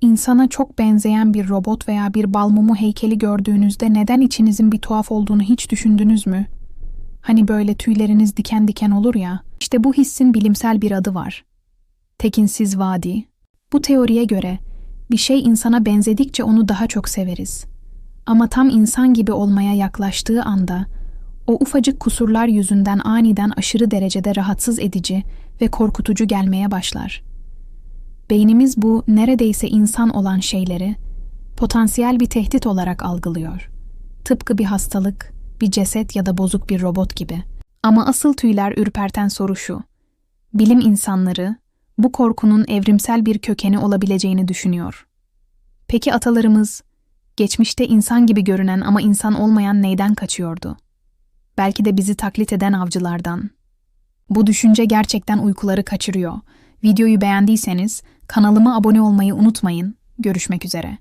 İnsana çok benzeyen bir robot veya bir balmumu heykeli gördüğünüzde neden içinizin bir tuhaf olduğunu hiç düşündünüz mü? Hani böyle tüyleriniz diken diken olur ya. İşte bu hissin bilimsel bir adı var. Tekinsiz vadi. Bu teoriye göre bir şey insana benzedikçe onu daha çok severiz. Ama tam insan gibi olmaya yaklaştığı anda o ufacık kusurlar yüzünden aniden aşırı derecede rahatsız edici ve korkutucu gelmeye başlar. Beynimiz bu neredeyse insan olan şeyleri potansiyel bir tehdit olarak algılıyor. Tıpkı bir hastalık, bir ceset ya da bozuk bir robot gibi. Ama asıl tüyler ürperten soru şu. Bilim insanları bu korkunun evrimsel bir kökeni olabileceğini düşünüyor. Peki atalarımız geçmişte insan gibi görünen ama insan olmayan neyden kaçıyordu? Belki de bizi taklit eden avcılardan. Bu düşünce gerçekten uykuları kaçırıyor. Videoyu beğendiyseniz kanalıma abone olmayı unutmayın. Görüşmek üzere.